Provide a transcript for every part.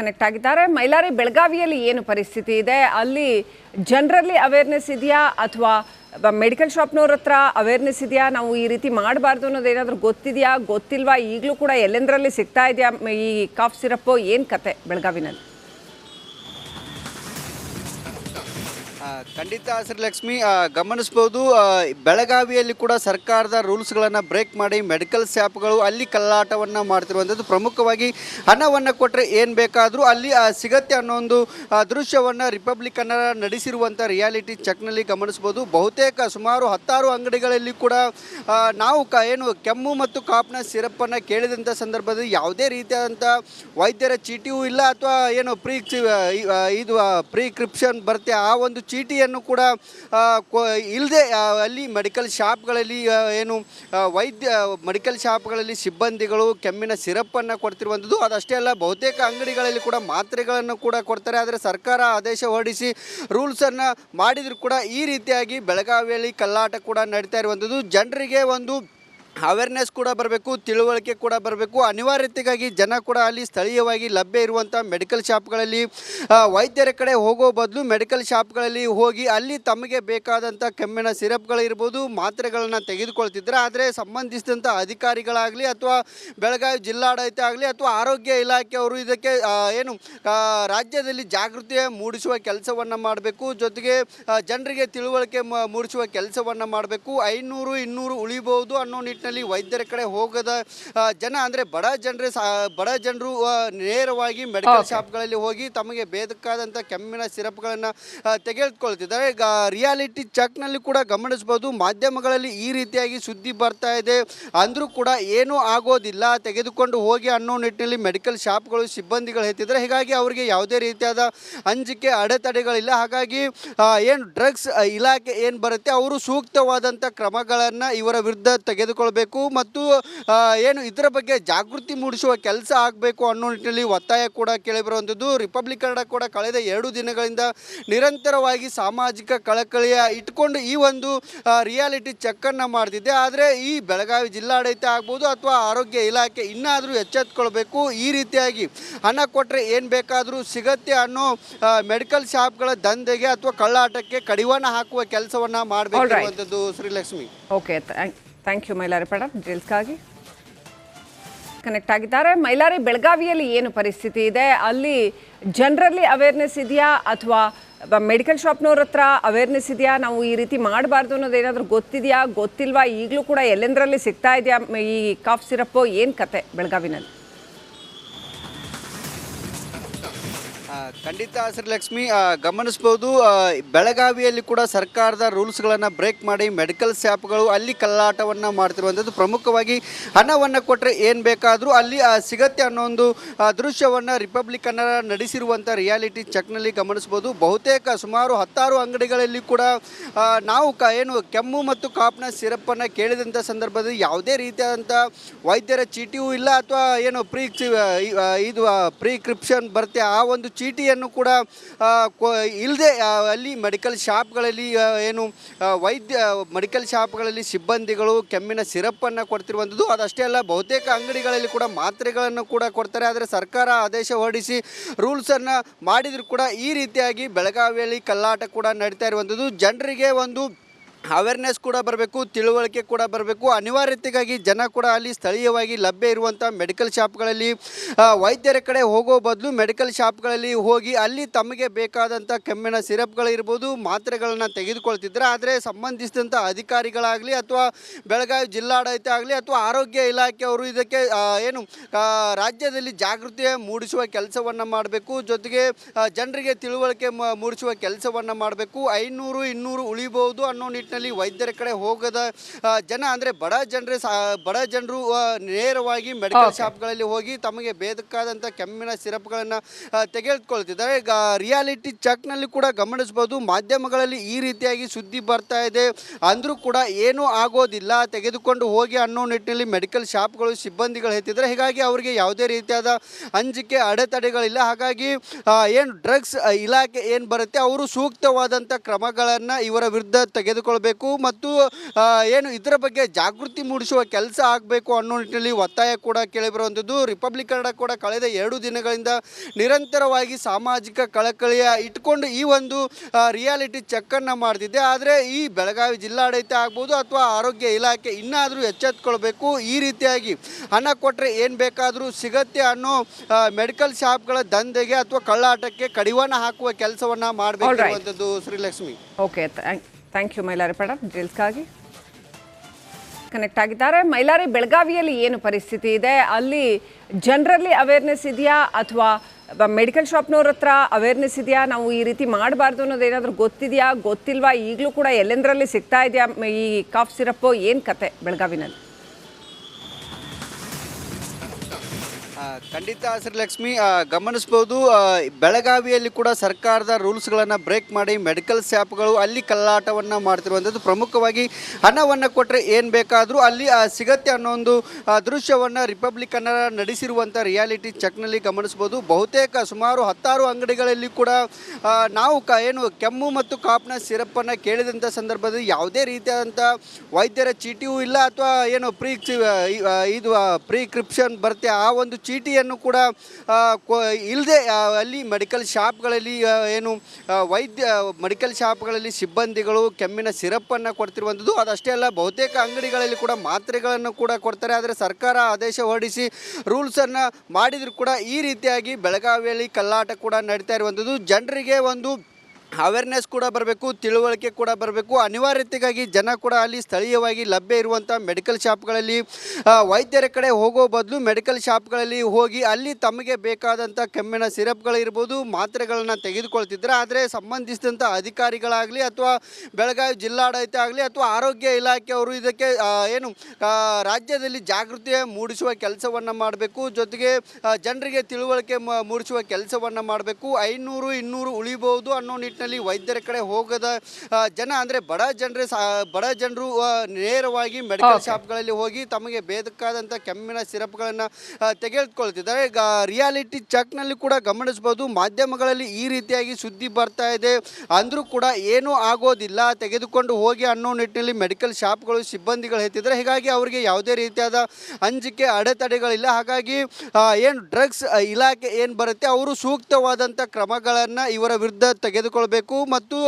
Connect ಆಗಿದ್ದಾರೆ. ಮೈಲಾರಿ, ಬೆಳಗಾವಿಯಲ್ಲಿ ಏನು ಪರಿಸ್ಥಿತಿ ಇದೆ? ಅಲ್ಲಿ ಜನರಲ್ಲಿ ಅವೇರ್ನೆಸ್ ಇದೆಯಾ? ಅಥವಾ ಮೆಡಿಕಲ್ ಶಾಪ್ನವ್ರ ಹತ್ರ ಅವೇರ್ನೆಸ್ ಇದೆಯಾ? ನಾವು ಈ ರೀತಿ ಮಾಡಬಾರ್ದು ಅನ್ನೋದು ಏನಾದರೂ ಗೊತ್ತಿದೆಯಾ? ಗೊತ್ತಿಲ್ವಾ? ಈಗಲೂ ಕೂಡ ಎಲ್ಲೆಂದರಲ್ಲಿ ಸಿಗ್ತಾ ಇದೆಯಾ? ಈ ಕಾಫ್ ಸಿರಪ್ಪು ಏನು ಕತೆ ಬೆಳಗಾವಿನಲ್ಲಿ? ಖಂಡಿತ ಶ್ರೀಲಕ್ಷ್ಮಿ ಲಕ್ಷ್ಮಿ ಗಮನಿಸ್ಬೋದು. ಬೆಳಗಾವಿಯಲ್ಲಿ ಕೂಡ ಸರ್ಕಾರದ ರೂಲ್ಸ್ಗಳನ್ನು ಬ್ರೇಕ್ ಮಾಡಿ ಮೆಡಿಕಲ್ ಶಾಪ್ಗಳು ಅಲ್ಲಿ ಕಲ್ಲಾಟವನ್ನು ಮಾಡ್ತಿರುವಂಥದ್ದು. ಪ್ರಮುಖವಾಗಿ ಹಣವನ್ನು ಕೊಟ್ಟರೆ ಏನು ಬೇಕಾದರೂ ಅಲ್ಲಿ ಸಿಗತ್ತೆ ಅನ್ನೋ ಒಂದು ದೃಶ್ಯವನ್ನು ರಿಪಬ್ಲಿಕ್ ಕನ್ನಡ ನಡೆಸಿರುವಂಥ ರಿಯಾಲಿಟಿ ಚೆಕ್ನಲ್ಲಿ ಗಮನಿಸ್ಬೋದು. ಬಹುತೇಕ ಸುಮಾರು ಹತ್ತಾರು ಅಂಗಡಿಗಳಲ್ಲಿ ಕೂಡ ನಾವು ಕ, ಏನು ಕೆಮ್ಮು ಮತ್ತು ಕಾಪ್ನ ಸಿರಪ್ಪನ್ನು ಕೇಳಿದಂಥ ಸಂದರ್ಭದಲ್ಲಿ ಯಾವುದೇ ರೀತಿಯಾದಂಥ ವೈದ್ಯರ ಚೀಟಿಯೂ ಇಲ್ಲ ಅಥವಾ ಏನು ಪ್ರೀ ಇದು ಪ್ರಿಕ್ರಿಪ್ಷನ್ ಬರುತ್ತೆ. ಆ ಒಂದು ಚೀಟಿಯನ್ನು ಕೂಡ ಇಲ್ಲದೆ ಅಲ್ಲಿ ಮೆಡಿಕಲ್ ಶಾಪ್ಗಳಲ್ಲಿ ಏನು ವೈದ್ಯ, ಮೆಡಿಕಲ್ ಶಾಪ್ಗಳಲ್ಲಿ ಸಿಬ್ಬಂದಿಗಳು ಕೆಮ್ಮಿನ ಸಿರಪ್ಪನ್ನು ಕೊಡ್ತಿರುವಂಥದ್ದು. ಅದಷ್ಟೇ ಅಲ್ಲ, ಬಹುತೇಕ ಅಂಗಡಿಗಳಲ್ಲಿ ಕೂಡ ಮಾತ್ರೆಗಳನ್ನು ಕೂಡ ಕೊಡ್ತಾರೆ. ಆದರೆ ಸರ್ಕಾರ ಆದೇಶ ಹೊರಡಿಸಿ ರೂಲ್ಸನ್ನು ಮಾಡಿದರೂ ಕೂಡ ಈ ರೀತಿಯಾಗಿ ಬೆಳಗಾವಿಯಲ್ಲಿ ಕಲ್ಲಾಟ ಕೂಡ ನಡೀತಾ ಇರುವಂಥದ್ದು. ಜನರಿಗೆ ಒಂದು ಅವೇರ್ನೆಸ್ ಕೂಡ ಬರಬೇಕು, ತಿಳುವಳಿಕೆ ಕೂಡ ಬರಬೇಕು. ಅನಿವಾರ್ಯತೆಗಾಗಿ ಜನ ಕೂಡ ಅಲ್ಲಿ ಸ್ಥಳೀಯವಾಗಿ ಲಭ್ಯ ಇರುವಂಥ ಮೆಡಿಕಲ್ ಶಾಪ್ಗಳಲ್ಲಿ ವೈದ್ಯರ ಕಡೆ ಹೋಗೋ ಬದಲು ಮೆಡಿಕಲ್ ಶಾಪ್ಗಳಲ್ಲಿ ಹೋಗಿ ಅಲ್ಲಿ ತಮಗೆ ಬೇಕಾದಂಥ ಕೆಮ್ಮಿನ ಸಿರಪ್ಗಳಿರ್ಬೋದು ಮಾತ್ರೆಗಳನ್ನು ತೆಗೆದುಕೊಳ್ತಿದ್ದಾರೆ ಆದರೆ ಸಂಬಂಧಿಸಿದಂಥ ಅಧಿಕಾರಿಗಳಾಗಲಿ ಅಥವಾ ಬೆಳಗಾವಿ ಜಿಲ್ಲಾಡಳಿತ ಆಗಲಿ ಅಥವಾ ಆರೋಗ್ಯ ಇಲಾಖೆಯವರು ಇದಕ್ಕೆ ಏನು ರಾಜ್ಯದಲ್ಲಿ ಜಾಗೃತಿ ಮೂಡಿಸುವ ಕೆಲಸವನ್ನು ಮಾಡಬೇಕು. ಜೊತೆಗೆ ಜನರಿಗೆ ತಿಳುವಳಿಕೆ ಮೂಡಿಸುವ ಕೆಲಸವನ್ನು ಮಾಡಬೇಕು. ಐನೂರು, ಇನ್ನೂರು ಉಳಿಬೋದು ಅನ್ನೋ ವೈದ್ಯರ ಕಡೆ ಹೋಗದ ಜನ ಅಂದರೆ ಬಡ ಜನರು ಬಡ ಜನರು ನೇರವಾಗಿ ಮೆಡಿಕಲ್. ಶಾಪ್ಗಳಲ್ಲಿ ಹೋಗಿ ತಮಗೆ ಬೇದಕ್ಕಾದಂಥ ಕೆಮ್ಮಿನ ಸಿರಪ್ಗಳನ್ನು ತೆಗೆದುಕೊಳ್ತಿದ್ದಾರೆ. ರಿಯಾಲಿಟಿ ಚೆಕ್ನಲ್ಲಿ ಕೂಡ ಗಮನಿಸ್ಬೋದು ಮಾಧ್ಯಮಗಳಲ್ಲಿ ಈ ರೀತಿಯಾಗಿ ಸುದ್ದಿ ಬರ್ತಾ ಇದೆ. ಅಂದರೂ ಕೂಡ ಏನೂ ಆಗೋದಿಲ್ಲ. ತೆಗೆದುಕೊಂಡು ಹೋಗಿ ಅನ್ನೋ ನಿಟ್ಟಿನಲ್ಲಿ ಮೆಡಿಕಲ್ ಶಾಪ್ಗಳು ಸಿಬ್ಬಂದಿಗಳು ಹೆತ್ತಿದ್ದಾರೆ ಹೀಗಾಗಿ ಅವರಿಗೆ ಯಾವುದೇ ರೀತಿಯಾದ ಅಂಜಿಕೆ ಅಡೆತಡೆಗಳಿಲ್ಲ. ಹಾಗಾಗಿ ಏನು ಡ್ರಗ್ಸ್ ಇಲಾಖೆ ಏನು ಬರುತ್ತೆ ಅವರು ಸೂಕ್ತವಾದಂಥ ಕ್ರಮಗಳನ್ನು ಇವರ ವಿರುದ್ಧ ತೆಗೆದುಕೊಳ್ಬೇಕು ಮತ್ತು ಏನು ಇದರ ಬಗ್ಗೆ ಜಾಗೃತಿ ಮೂಡಿಸುವ ಕೆಲಸ ಆಗಬೇಕು ಅನ್ನೋ ನಿಟ್ಟಿನಲ್ಲಿ ಒತ್ತಾಯ ಕೂಡ ಕೇಳಿಬರುವಂಥದ್ದು ರಿಪಬ್ಲಿಕ್ ಕನ್ನಡ ಕೂಡ ಕಳೆದ ಎರಡು ದಿನಗಳಿಂದ ನಿರಂತರವಾಗಿ ಸಾಮಾಜಿಕ ಕಳಕಳಿಯ ಇಟ್ಕೊಂಡು ಈ ಒಂದು ರಿಯಾಲಿಟಿ ಚೆಕ್ಕನ್ನು ಮಾಡ್ತಿದ್ದೆ ಆದರೆ ಈ ಬೆಳಗಾವಿ ಜಿಲ್ಲಾಡಳಿತ ಆಗ್ಬೋದು ಅಥವಾ ಆರೋಗ್ಯ ಇಲಾಖೆ ಇನ್ನಾದರೂ ಎಚ್ಚೆತ್ಕೊಳ್ಬೇಕು. ಈ ರೀತಿಯಾಗಿ ಹಣ ಕೊಟ್ಟರೆ ಏನು ಬೇಕಾದರೂ ಸಿಗತ್ತೆ ಅನ್ನೋ ಮೆಡಿಕಲ್ ಶಾಪ್ಗಳ ದಂಧೆಗೆ ಅಥವಾ ಕಳ್ಳಾಟಕ್ಕೆ ಕಡಿವಾಣ ಹಾಕುವ ಕೆಲಸವನ್ನು ಮಾಡಬೇಕಿರುವಂಥದ್ದು Srilakshmi. Okay thank you Mylari ಪಡ ಡೀಟೇಲ್ಸ್ಗಾಗಿ ಕನೆಕ್ಟ್ ಆಗಿದ್ದಾರೆ ಮೈಲಾರಿ, ಬೆಳಗಾವಿಯಲ್ಲಿ ಏನು ಪರಿಸ್ಥಿತಿ ಇದೆ? ಅಲ್ಲಿ ಜನರಲ್ಲಿ ಅವೇರ್ನೆಸ್ ಇದೆಯಾ? ಅಥವಾ ಮೆಡಿಕಲ್ ಶಾಪ್ನವ್ರ ಹತ್ರ ಅವೇರ್ನೆಸ್ ಇದೆಯಾ? ನಾವು ಈ ರೀತಿ ಮಾಡಬಾರ್ದು ಅನ್ನೋದು ಏನಾದರೂ ಗೊತ್ತಿದೆಯಾ? ಗೊತ್ತಿಲ್ವಾ? ಈಗಲೂ ಕೂಡ ಎಲ್ಲೆಂದರಲ್ಲಿ ಸಿಗ್ತಾ ಇದೆಯಾ? ಈ ಕಾಫ್ ಸಿರಪ್ಪು ಏನು ಕತೆ ಬೆಳಗಾವಿನಲ್ಲಿ? ಖಂಡಿತ ಸರ್ ಲಕ್ಷ್ಮಿ ಗಮನಿಸ್ಬೋದು. ಬೆಳಗಾವಿಯಲ್ಲಿ ಕೂಡ ಸರ್ಕಾರದ ರೂಲ್ಸ್ಗಳನ್ನು ಬ್ರೇಕ್ ಮಾಡಿ ಮೆಡಿಕಲ್ ಶಾಪ್ಗಳು ಅಲ್ಲಿ ಕಲ್ಲಾಟವನ್ನು ಮಾಡ್ತಿರುವಂಥದ್ದು. ಪ್ರಮುಖವಾಗಿ ಹಣವನ್ನು ಕೊಟ್ಟರೆ ಏನು ಬೇಕಾದರೂ ಅಲ್ಲಿ ಸಿಗತ್ತೆ ಅನ್ನೋ ಒಂದು ದೃಶ್ಯವನ್ನು ರಿಪಬ್ಲಿಕ್ ಕನ್ನಡ ನಡೆಸಿರುವಂಥ ರಿಯಾಲಿಟಿ ಚೆಕ್ನಲ್ಲಿ ಗಮನಿಸ್ಬೋದು. ಬಹುತೇಕ ಸುಮಾರು ಹತ್ತಾರು ಅಂಗಡಿಗಳಲ್ಲಿ ಕೂಡ ನಾವು ಕ, ಏನು ಕೆಮ್ಮು ಮತ್ತು ಕಾಪ್ನ ಸಿರಪ್ಪನ್ನು ಕೇಳಿದಂಥ ಸಂದರ್ಭದಲ್ಲಿ ಯಾವುದೇ ರೀತಿಯಾದಂಥ ವೈದ್ಯರ ಚೀಟಿಯೂ ಇಲ್ಲ ಅಥವಾ ಏನು ಪ್ರೀ ಇದು ಪ್ರಿಕ್ರಿಪ್ಷನ್ ಬರುತ್ತೆ. ಆ ಒಂದು ಚೀಟಿಯನ್ನು ಕೂಡ ಇಲ್ಲದೆ ಅಲ್ಲಿ ಮೆಡಿಕಲ್ ಶಾಪ್ಗಳಲ್ಲಿ ಏನು ವೈದ್ಯ ಮೆಡಿಕಲ್ ಶಾಪ್ಗಳಲ್ಲಿ ಸಿಬ್ಬಂದಿಗಳು ಕೆಮ್ಮಿನ ಸಿರಪ್ಪನ್ನು ಕೊಡ್ತಿರುವಂಥದ್ದು. ಅದಷ್ಟೇ ಅಲ್ಲ, ಬಹುತೇಕ ಅಂಗಡಿಗಳಲ್ಲಿ ಕೂಡ ಮಾತ್ರೆಗಳನ್ನು ಕೂಡ ಕೊಡ್ತಾರೆ. ಆದರೆ ಸರ್ಕಾರ ಆದೇಶ ಹೊರಡಿಸಿ ರೂಲ್ಸನ್ನು ಮಾಡಿದರೂ ಕೂಡ ಈ ರೀತಿಯಾಗಿ ಬೆಳಗಾವಿಯಲ್ಲಿ ಕಲ್ಲಾಟ ಕೂಡ ನಡೀತಾ ಇರುವಂಥದ್ದು. ಜನರಿಗೆ ಒಂದು ಅವೇರ್ನೆಸ್ ಕೂಡ ಬರಬೇಕು, ತಿಳುವಳಿಕೆ ಕೂಡ ಬರಬೇಕು. ಅನಿವಾರ್ಯತೆಗಾಗಿ ಜನ ಕೂಡ ಅಲ್ಲಿ ಸ್ಥಳೀಯವಾಗಿ ಲಭ್ಯ ಇರುವಂಥ ಮೆಡಿಕಲ್ ಶಾಪ್ಗಳಲ್ಲಿ ವೈದ್ಯರ ಕಡೆ ಹೋಗೋ ಬದಲು ಮೆಡಿಕಲ್ ಶಾಪ್ಗಳಲ್ಲಿ ಹೋಗಿ ಅಲ್ಲಿ ತಮಗೆ ಬೇಕಾದಂಥ ಕೆಮ್ಮಿನ ಸಿರಪ್ಗಳಿರ್ಬೋದು ಮಾತ್ರೆಗಳನ್ನು ತೆಗೆದುಕೊಳ್ತಿದ್ದಾರೆ ಆದರೆ ಸಂಬಂಧಿಸಿದಂಥ ಅಧಿಕಾರಿಗಳಾಗಲಿ ಅಥವಾ ಬೆಳಗಾವಿ ಜಿಲ್ಲಾಡಳಿತ ಆಗಲಿ ಅಥವಾ ಆರೋಗ್ಯ ಇಲಾಖೆಯವರು ಇದಕ್ಕೆ ಏನು ರಾಜ್ಯದಲ್ಲಿ ಜಾಗೃತಿ ಮೂಡಿಸುವ ಕೆಲಸವನ್ನು ಮಾಡಬೇಕು. ಜೊತೆಗೆ ಜನರಿಗೆ ತಿಳುವಳಿಕೆ ಮೂಡಿಸುವ ಕೆಲಸವನ್ನು ಮಾಡಬೇಕು. ಐನೂರು, ಇನ್ನೂರು ಉಳಿಬಹುದು ಅನ್ನೋ ವೈದ್ಯರ ಕಡೆ ಹೋಗದ ಜನ ಅಂದರೆ ಬಡ ಜನರೇ ಬಡ ಜನರು ನೇರವಾಗಿ ಮೆಡಿಕಲ್. ಶಾಪ್ಗಳಲ್ಲಿ ಹೋಗಿ ತಮಗೆ ಬೇಕಾದಂಥ ಕೆಮ್ಮಿನ ಸಿರಪ್ಗಳನ್ನು ತೆಗೆದುಕೊಳ್ತಿದ್ದಾರೆ. ರಿಯಾಲಿಟಿ ಚೆಕ್ನಲ್ಲಿ ಕೂಡ ಗಮನಿಸ್ಬೋದು ಮಾಧ್ಯಮಗಳಲ್ಲಿ ಈ ರೀತಿಯಾಗಿ ಸುದ್ದಿ ಬರ್ತಾ ಇದೆ. ಅಂದರೂ ಕೂಡ ಏನೂ ಆಗೋದಿಲ್ಲ ತೆಗೆದುಕೊಂಡು ಹೋಗಿ ಅನ್ನೋ ನಿಟ್ಟಿನಲ್ಲಿ ಮೆಡಿಕಲ್ ಶಾಪ್ಗಳು ಸಿಬ್ಬಂದಿಗಳು ಹೇಳ್ತಿದ್ದಾರೆ ಹೀಗಾಗಿ ಅವರಿಗೆ ಯಾವುದೇ ರೀತಿಯಾದ ಅಂಜಿಕೆ ಅಡೆತಡೆಗಳಿಲ್ಲ. ಹಾಗಾಗಿ ಏನು ಡ್ರಗ್ಸ್ ಇಲಾಖೆ ಏನು ಬರುತ್ತೆ ಅವರು ಸೂಕ್ತವಾದಂಥ ಕ್ರಮಗಳನ್ನು ಇವರ ವಿರುದ್ಧ ತೆಗೆದುಕೊಳ್ಬೇಕು. ತೆಗೆದುಕೊಳ್ಬೇಕು ಮತ್ತು ಏನು ಇದರ ಬಗ್ಗೆ ಜಾಗೃತಿ ಮೂಡಿಸುವ ಕೆಲಸ ಆಗಬೇಕು ಅನ್ನೋ ನಿಟ್ಟಿನಲ್ಲಿ ಒತ್ತಾಯ ಕೂಡ ಕೇಳಿಬರುವಂಥದ್ದು. ರಿಪಬ್ಲಿಕ್ ಕನ್ನಡ ಕೂಡ ಕಳೆದ ಎರಡು ದಿನಗಳಿಂದ ನಿರಂತರವಾಗಿ ಸಾಮಾಜಿಕ ಕಳಕಳಿಯ ಇಟ್ಕೊಂಡು ಈ ಒಂದು ರಿಯಾಲಿಟಿ ಚೆಕ್ಕನ್ನು ಮಾಡ್ತಿದ್ದೆ ಆದರೆ ಈ ಬೆಳಗಾವಿ ಜಿಲ್ಲಾಡಳಿತ ಆಗ್ಬೋದು ಅಥವಾ ಆರೋಗ್ಯ ಇಲಾಖೆ ಇನ್ನಾದರೂ ಎಚ್ಚೆತ್ಕೊಳ್ಬೇಕು. ಈ ರೀತಿಯಾಗಿ ಹಣ ಕೊಟ್ಟರೆ ಏನು ಬೇಕಾದರೂ ಸಿಗತ್ತೆ ಅನ್ನೋ ಮೆಡಿಕಲ್ ಶಾಪ್ಗಳ ದಂಧೆಗೆ ಅಥವಾ ಕಳ್ಳಾಟಕ್ಕೆ ಕಡಿವಾಣ ಹಾಕುವ ಕೆಲಸವನ್ನು ಮಾಡಬೇಕು Srilakshmi. Okay thank you Mylari ಪಡ ಡೀಟೇಲ್ಸ್ಗಾಗಿ ಕನೆಕ್ಟ್ ಆಗಿದ್ದಾರೆ. ಮೈಲಾರಿ, ಬೆಳಗಾವಿಯಲ್ಲಿ ಏನು ಪರಿಸ್ಥಿತಿ ಇದೆ? ಅಲ್ಲಿ ಜನರಲ್ಲಿ ಅವೇರ್ನೆಸ್ ಇದೆಯಾ? ಅಥವಾ ಮೆಡಿಕಲ್ ಶಾಪ್ನವ್ರ ಹತ್ರ ಅವೇರ್ನೆಸ್ ಇದೆಯಾ? ನಾವು ಈ ರೀತಿ ಮಾಡಬಾರ್ದು ಅನ್ನೋದು ಏನಾದರೂ ಗೊತ್ತಿದೆಯಾ? ಗೊತ್ತಿಲ್ವಾ? ಈಗಲೂ ಕೂಡ ಎಲ್ಲೆಂದರಲ್ಲಿ ಸಿಗ್ತಾ ಇದೆಯಾ? ಈ ಕಾಫ್ ಸಿರಪ್ಪು ಏನು ಕತೆ ಬೆಳಗಾವಿನಲ್ಲಿ? ಖಂಡಿತ ಸರ್ ಲಕ್ಷ್ಮಿ ಗಮನಿಸ್ಬೋದು. ಬೆಳಗಾವಿಯಲ್ಲಿ ಕೂಡ ಸರ್ಕಾರದ ರೂಲ್ಸ್ಗಳನ್ನು ಬ್ರೇಕ್ ಮಾಡಿ ಮೆಡಿಕಲ್ ಶಾಪ್ಗಳು ಅಲ್ಲಿ ಕಲ್ಲಾಟವನ್ನು ಮಾಡ್ತಿರುವಂಥದ್ದು. ಪ್ರಮುಖವಾಗಿ ಹಣವನ್ನು ಕೊಟ್ಟರೆ ಏನು ಬೇಕಾದರೂ ಅಲ್ಲಿ ಸಿಗತ್ತೆ ಅನ್ನೋ ಒಂದು ದೃಶ್ಯವನ್ನು ರಿಪಬ್ಲಿಕ್ ಕನ್ನಡ ನಡೆಸಿರುವಂಥ ರಿಯಾಲಿಟಿ ಚೆಕ್ನಲ್ಲಿ ಗಮನಿಸ್ಬೋದು. ಬಹುತೇಕ ಸುಮಾರು ಹತ್ತಾರು ಅಂಗಡಿಗಳಲ್ಲಿ ಕೂಡ ನಾವು ಕ, ಏನು ಕೆಮ್ಮು ಮತ್ತು ಕಾಪ್ನ ಸಿರಪ್ಪನ್ನು ಕೇಳಿದಂಥ ಸಂದರ್ಭದಲ್ಲಿ ಯಾವುದೇ ರೀತಿಯಾದಂಥ ವೈದ್ಯರ ಚೀಟಿಯೂ ಇಲ್ಲ ಅಥವಾ ಏನು ಪ್ರೀ ಇದು ಪ್ರಿಕ್ರಿಪ್ಷನ್ ಬರುತ್ತೆ. ಆ ಒಂದು ಚೀಟಿಯನ್ನು ಕೂಡ ಇಲ್ಲದೆ ಅಲ್ಲಿ ಮೆಡಿಕಲ್ ಶಾಪ್ಗಳಲ್ಲಿ ಏನು ವೈದ್ಯ, ಮೆಡಿಕಲ್ ಶಾಪ್ಗಳಲ್ಲಿ ಸಿಬ್ಬಂದಿಗಳು ಕೆಮ್ಮಿನ ಸಿರಪ್ಪನ್ನು ಕೊಡ್ತಿರುವಂಥದ್ದು. ಅದಷ್ಟೇ ಅಲ್ಲ, ಬಹುತೇಕ ಅಂಗಡಿಗಳಲ್ಲಿ ಕೂಡ ಮಾತ್ರೆಗಳನ್ನು ಕೂಡ ಕೊಡ್ತಾರೆ. ಆದರೆ ಸರ್ಕಾರ ಆದೇಶ ಹೊರಡಿಸಿ ರೂಲ್ಸನ್ನು ಮಾಡಿದರೂ ಕೂಡ ಈ ರೀತಿಯಾಗಿ ಬೆಳಗಾವಿಯಲ್ಲಿ ಕಲ್ಲಾಟ ಕೂಡ ನಡೀತಾ ಇರುವಂಥದ್ದು. ಜನರಿಗೆ ಒಂದು ಅವೇರ್ನೆಸ್ ಕೂಡ ಬರಬೇಕು, ತಿಳುವಳಿಕೆ ಕೂಡ ಬರಬೇಕು. ಅನಿವಾರ್ಯತೆಗಾಗಿ ಜನ ಕೂಡ ಅಲ್ಲಿ ಸ್ಥಳೀಯವಾಗಿ ಲಭ್ಯ ಇರುವಂಥ ಮೆಡಿಕಲ್ ಶಾಪ್ಗಳಲ್ಲಿ ವೈದ್ಯರ ಕಡೆ ಹೋಗೋ ಬದಲು ಮೆಡಿಕಲ್ ಶಾಪ್ಗಳಲ್ಲಿ ಹೋಗಿ ಅಲ್ಲಿ ತಮಗೆ ಬೇಕಾದಂಥ ಕೆಮ್ಮಿನ ಸಿರಪ್ಗಳಿರ್ಬೋದು ಮಾತ್ರೆಗಳನ್ನು ತೆಗೆದುಕೊಳ್ತಿದ್ರೆ ಆದರೆ ಸಂಬಂಧಿಸಿದಂಥ ಅಧಿಕಾರಿಗಳಾಗಲಿ ಅಥವಾ ಬೆಳಗಾವಿ ಜಿಲ್ಲಾಡಳಿತ ಆಗಲಿ ಅಥವಾ ಆರೋಗ್ಯ ಇಲಾಖೆಯವರು ಇದಕ್ಕೆ ಏನು ರಾಜ್ಯದಲ್ಲಿ ಜಾಗೃತಿ ಮೂಡಿಸುವ ಕೆಲಸವನ್ನು ಮಾಡಬೇಕು. ಜೊತೆಗೆ ಜನರಿಗೆ ತಿಳುವಳಿಕೆ ಮೂಡಿಸುವ ಕೆಲಸವನ್ನು ಮಾಡಬೇಕು. ಐನೂರು, ಇನ್ನೂರು ಉಳಿಬಹುದು ಅನ್ನೋ ವೈದ್ಯರ ಕಡೆ ಹೋಗದ ಜನ ಅಂದರೆ ಬಡ ಜನರೇ ಬಡ ಜನರು ನೇರವಾಗಿ ಮೆಡಿಕಲ್ ಶಾಪ್ಗಳಲ್ಲಿ ಹೋಗಿ ತಮಗೆ ಬೇಕಾದಂಥ ಕೆಮ್ಮಿನ ಸಿರಪ್ಗಳನ್ನು ತೆಗೆದುಕೊಳ್ತಿದ್ದಾರೆ. ರಿಯಾಲಿಟಿ ಚೆಕ್ನಲ್ಲಿ ಕೂಡ ಗಮನಿಸ್ಬೋದು ಮಾಧ್ಯಮಗಳಲ್ಲಿ ಈ ರೀತಿಯಾಗಿ ಸುದ್ದಿ ಬರ್ತಾ ಇದೆ. ಅಂದರೂ ಕೂಡ ಏನೂ ಆಗೋದಿಲ್ಲ. ತೆಗೆದುಕೊಂಡು ಹೋಗಿ ಅನ್ನೋ ನಿಟ್ಟಿನಲ್ಲಿ ಮೆಡಿಕಲ್ ಶಾಪ್ಗಳು ಸಿಬ್ಬಂದಿಗಳು ಹೆತ್ತಿದ್ದಾರೆ ಹೀಗಾಗಿ ಅವರಿಗೆ ಯಾವುದೇ ರೀತಿಯಾದ ಅಂಜಿಕೆ ಅಡೆತಡೆಗಳಿಲ್ಲ. ಹಾಗಾಗಿ ಏನು ಡ್ರಗ್ಸ್ ಇಲಾಖೆ ಏನು ಬರುತ್ತೆ ಅವರು ಸೂಕ್ತವಾದಂಥ ಕ್ರಮಗಳನ್ನು ಇವರ ವಿರುದ್ಧ ತೆಗೆದುಕೊಳ್ಬೇಕು ಮತ್ತು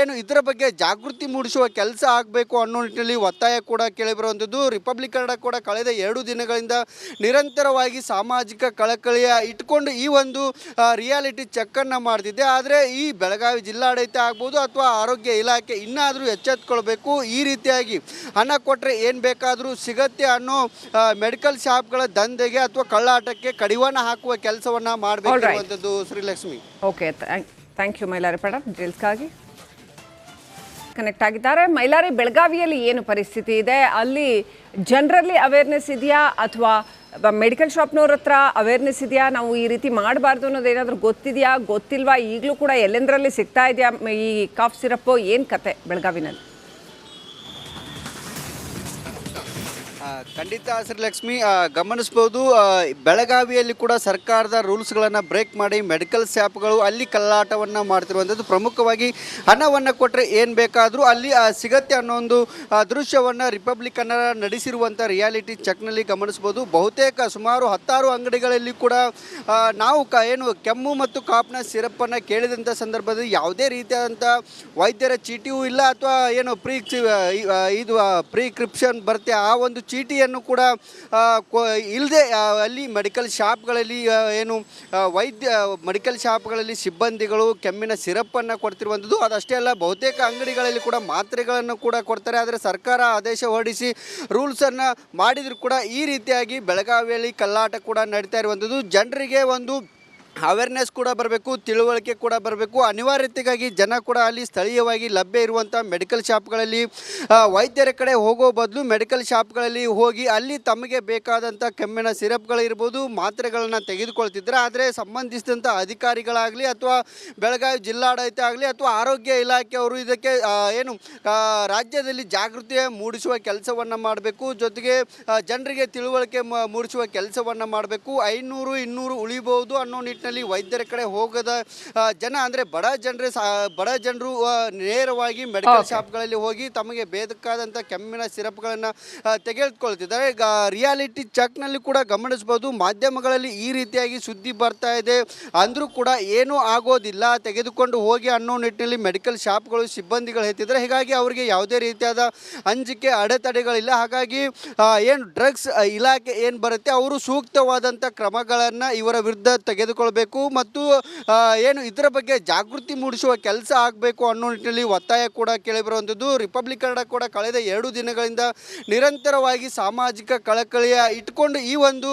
ಏನು ಇದರ ಬಗ್ಗೆ ಜಾಗೃತಿ ಮೂಡಿಸುವ ಕೆಲಸ ಆಗಬೇಕು ಅನ್ನೋ ನಿಟ್ಟಿನಲ್ಲಿ ಒತ್ತಾಯ ಕೂಡ ಕೇಳಿಬರುವಂಥದ್ದು. ರಿಪಬ್ಲಿಕ್ ಕನ್ನಡ ಕೂಡ ಕಳೆದ ಎರಡು ದಿನಗಳಿಂದ ನಿರಂತರವಾಗಿ ಸಾಮಾಜಿಕ ಕಳಕಳಿಯ ಇಟ್ಕೊಂಡು ಈ ಒಂದು ರಿಯಾಲಿಟಿ ಚೆಕ್ಕನ್ನು ಮಾಡ್ತಿದ್ದೆ ಆದರೆ ಈ ಬೆಳಗಾವಿ ಜಿಲ್ಲಾಡಳಿತ ಆಗ್ಬೋದು ಅಥವಾ ಆರೋಗ್ಯ ಇಲಾಖೆ ಇನ್ನಾದರೂ ಎಚ್ಚೆತ್ಕೊಳ್ಬೇಕು. ಈ ರೀತಿಯಾಗಿ ಹಣ ಕೊಟ್ಟರೆ ಏನು ಬೇಕಾದರೂ ಸಿಗತ್ತೆ ಅನ್ನೋ ಮೆಡಿಕಲ್ ಶಾಪ್ಗಳ ದಂಧೆಗೆ ಅಥವಾ ಕಳ್ಳಾಟಕ್ಕೆ ಕಡಿವಾಣ ಹಾಕುವ ಕೆಲಸವನ್ನು ಮಾಡಬೇಕು Srilakshmi. Okay thank you Mylari ಪಡ ಡೀಟೇಲ್ಸ್ಗಾಗಿ ಕನೆಕ್ಟ್ ಆಗಿದ್ದಾರೆ. ಮೈಲಾರಿ, ಬೆಳಗಾವಿಯಲ್ಲಿ ಏನು ಪರಿಸ್ಥಿತಿ ಇದೆ? ಅಲ್ಲಿ ಜನರಲ್ಲಿ ಅವೇರ್ನೆಸ್ ಇದೆಯಾ? ಅಥವಾ ಮೆಡಿಕಲ್ ಶಾಪ್ನವ್ರ ಹತ್ರ ಅವೇರ್ನೆಸ್ ಇದೆಯಾ? ನಾವು ಈ ರೀತಿ ಮಾಡಬಾರ್ದು ಅನ್ನೋದು ಏನಾದರೂ ಗೊತ್ತಿದೆಯಾ? ಗೊತ್ತಿಲ್ವಾ? ಈಗಲೂ ಕೂಡ ಎಲ್ಲೆಂದರಲ್ಲಿ ಸಿಗ್ತಾ ಇದೆಯಾ? ಈ ಕಾಫ್ ಸಿರಪ್ಪು ಏನು ಕತೆ ಬೆಳಗಾವಿನಲ್ಲಿ? ಖಂಡಿತ ಸರ್ ಲಕ್ಷ್ಮಿ ಗಮನಿಸ್ಬೋದು. ಬೆಳಗಾವಿಯಲ್ಲಿ ಕೂಡ ಸರ್ಕಾರದ ರೂಲ್ಸ್ಗಳನ್ನು ಬ್ರೇಕ್ ಮಾಡಿ ಮೆಡಿಕಲ್ ಶಾಪ್ಗಳು ಅಲ್ಲಿ ಕಲ್ಲಾಟವನ್ನು ಮಾಡ್ತಿರುವಂಥದ್ದು. ಪ್ರಮುಖವಾಗಿ ಹಣವನ್ನು ಕೊಟ್ಟರೆ ಏನು ಬೇಕಾದರೂ ಅಲ್ಲಿ ಸಿಗತ್ತೆ ಅನ್ನೋ ಒಂದು ದೃಶ್ಯವನ್ನು ರಿಪಬ್ಲಿಕ್ ನಡೆಸಿರುವಂಥ ರಿಯಾಲಿಟಿ ಚೆಕ್ನಲ್ಲಿ ಗಮನಿಸ್ಬೋದು. ಬಹುತೇಕ ಸುಮಾರು ಹತ್ತಾರು ಅಂಗಡಿಗಳಲ್ಲಿ ಕೂಡ ನಾವು ಕ, ಏನು ಕೆಮ್ಮು ಮತ್ತು ಕಾಪ್ನ ಸಿರಪ್ಪನ್ನು ಕೇಳಿದಂಥ ಸಂದರ್ಭದಲ್ಲಿ ಯಾವುದೇ ರೀತಿಯಾದಂಥ ವೈದ್ಯರ ಚೀಟಿಯೂ ಇಲ್ಲ ಅಥವಾ ಏನು ಪ್ರೀ ಇದು ಪ್ರಿಕ್ರಿಪ್ಷನ್ ಬರುತ್ತೆ. ಆ ಒಂದು ಚೀಟಿಯನ್ನು ಕೂಡ ಇಲ್ಲದೆ ಅಲ್ಲಿ ಮೆಡಿಕಲ್ ಶಾಪ್ಗಳಲ್ಲಿ ಏನು ವೈದ್ಯ, ಮೆಡಿಕಲ್ ಶಾಪ್ಗಳಲ್ಲಿ ಸಿಬ್ಬಂದಿಗಳು ಕೆಮ್ಮಿನ ಸಿರಪ್ಪನ್ನು ಕೊಡ್ತಿರುವಂಥದ್ದು. ಅದಷ್ಟೇ ಅಲ್ಲ, ಬಹುತೇಕ ಅಂಗಡಿಗಳಲ್ಲಿ ಕೂಡ ಮಾತ್ರೆಗಳನ್ನು ಕೂಡ ಕೊಡ್ತಾರೆ. ಆದರೆ ಸರ್ಕಾರ ಆದೇಶ ಹೊರಡಿಸಿ ರೂಲ್ಸನ್ನು ಮಾಡಿದರೂ ಕೂಡ ಈ ರೀತಿಯಾಗಿ ಬೆಳಗಾವಿಯಲ್ಲಿ ಕಲ್ಲಾಟ ಕೂಡ ನಡೀತಾ ಇರುವಂಥದ್ದು. ಜನರಿಗೆ ಒಂದು ಅವೇರ್ನೆಸ್ ಕೂಡ ಬರಬೇಕು, ತಿಳುವಳಿಕೆ ಕೂಡ ಬರಬೇಕು. ಅನಿವಾರ್ಯತೆಗಾಗಿ ಜನ ಕೂಡ ಅಲ್ಲಿ ಸ್ಥಳೀಯವಾಗಿ ಲಭ್ಯ ಇರುವಂಥ ಮೆಡಿಕಲ್ ಶಾಪ್ಗಳಲ್ಲಿ ವೈದ್ಯರ ಕಡೆ ಹೋಗೋ ಬದಲು ಮೆಡಿಕಲ್ ಶಾಪ್ಗಳಲ್ಲಿ ಹೋಗಿ ಅಲ್ಲಿ ತಮಗೆ ಬೇಕಾದಂಥ ಕೆಮ್ಮಿನ ಸಿರಪ್ಗಳಿರ್ಬೋದು ಮಾತ್ರೆಗಳನ್ನು ತೆಗೆದುಕೊಳ್ತಿದ್ರೆ ಆದರೆ ಸಂಬಂಧಿಸಿದಂಥ ಅಧಿಕಾರಿಗಳಾಗಲಿ ಅಥವಾ ಬೆಳಗಾವಿ ಜಿಲ್ಲಾಡಳಿತ ಆಗಲಿ ಅಥವಾ ಆರೋಗ್ಯ ಇಲಾಖೆಯವರು ಇದಕ್ಕೆ ಏನು ರಾಜ್ಯದಲ್ಲಿ ಜಾಗೃತಿ ಮೂಡಿಸುವ ಕೆಲಸವನ್ನು ಮಾಡಬೇಕು. ಜೊತೆಗೆ ಜನರಿಗೆ ತಿಳುವಳಿಕೆ ಮೂಡಿಸುವ ಕೆಲಸವನ್ನು ಮಾಡಬೇಕು. ಐನೂರು, ಇನ್ನೂರು ಉಳಿಬಹುದು ಅನ್ನೋ ನಿಟ್ಟಿನಲ್ಲಿ ನಿಟ್ಟಿನಲ್ಲಿ ವೈದ್ಯರ ಕಡೆ ಹೋಗದ ಜನ ಅಂದ್ರೆ ಬಡ ಜನರೇ ಬಡ ಜನರು ನೇರವಾಗಿ ಮೆಡಿಕಲ್ ಶಾಪ್ಗಳಲ್ಲಿ ಹೋಗಿ ತಮಗೆ ಬೇಕಾದಂಥ ಕೆಮ್ಮಿನ ಸಿರಪ್ಗಳನ್ನು ತೆಗೆದುಕೊಳ್ತಿದ್ದಾರೆ. ರಿಯಾಲಿಟಿ ಚೆಕ್ನಲ್ಲಿ ಕೂಡ ಗಮನಿಸ್ಬೋದು. ಮಾಧ್ಯಮಗಳಲ್ಲಿ ಈ ರೀತಿಯಾಗಿ ಸುದ್ದಿ ಬರ್ತಾ ಇದೆ. ಅಂದರೂ ಕೂಡ ಏನೂ ಆಗೋದಿಲ್ಲ. ತೆಗೆದುಕೊಂಡು ಹೋಗಿ ಅನ್ನೋ ನಿಟ್ಟಿನಲ್ಲಿ ಮೆಡಿಕಲ್ ಶಾಪ್ಗಳು ಸಿಬ್ಬಂದಿಗಳು ಹೇಳ್ತಿದ್ದಾರೆ ಹೀಗಾಗಿ ಅವರಿಗೆ ಯಾವುದೇ ರೀತಿಯಾದ ಅಂಜಿಕೆ ಅಡೆತಡೆಗಳಿಲ್ಲ. ಹಾಗಾಗಿ ಏನು ಡ್ರಗ್ಸ್ ಇಲಾಖೆ ಏನು ಬರುತ್ತೆ ಅವರು ಸೂಕ್ತವಾದಂಥ ಕ್ರಮಗಳನ್ನು ಇವರ ವಿರುದ್ಧ ತೆಗೆದುಕೊಳ್ಬೇಕು. ಮತ್ತು ಏನು ಇದರ ಬಗ್ಗೆ ಜಾಗೃತಿ ಮೂಡಿಸುವ ಕೆಲಸ ಆಗಬೇಕು ಅನ್ನೋ ನಿಟ್ಟಿನಲ್ಲಿ ಒತ್ತಾಯ ಕೂಡ ಕೇಳಿಬರುವಂಥದ್ದು. ರಿಪಬ್ಲಿಕ್ ಕನ್ನಡ ಕೂಡ ಕಳೆದ ಎರಡು ದಿನಗಳಿಂದ ನಿರಂತರವಾಗಿ ಸಾಮಾಜಿಕ ಕಳಕಳಿಯ ಇಟ್ಕೊಂಡು ಈ ಒಂದು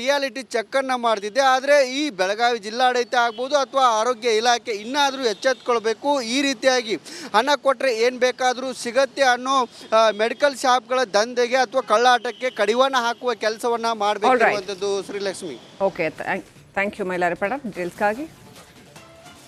ರಿಯಾಲಿಟಿ ಚೆಕ್ಕನ್ನು ಮಾಡ್ತಿದ್ದೆ ಆದರೆ ಈ ಬೆಳಗಾವಿ ಜಿಲ್ಲಾಡಳಿತ ಆಗ್ಬೋದು ಅಥವಾ ಆರೋಗ್ಯ ಇಲಾಖೆ ಇನ್ನಾದರೂ ಎಚ್ಚೆತ್ಕೊಳ್ಬೇಕು. ಈ ರೀತಿಯಾಗಿ ಹಣ ಕೊಟ್ಟರೆ ಏನು ಬೇಕಾದರೂ ಸಿಗತ್ತೆ ಅನ್ನೋ ಮೆಡಿಕಲ್ ಶಾಪ್ಗಳ ದಂಧೆಗೆ ಅಥವಾ ಕಳ್ಳಾಟಕ್ಕೆ ಕಡಿವಾಣ ಹಾಕುವ ಕೆಲಸವನ್ನು ಮಾಡಬೇಕು Srilakshmi. Okay thank you Mylari ಪಡ. ಡೀಟೇಲ್ಸ್ಗಾಗಿ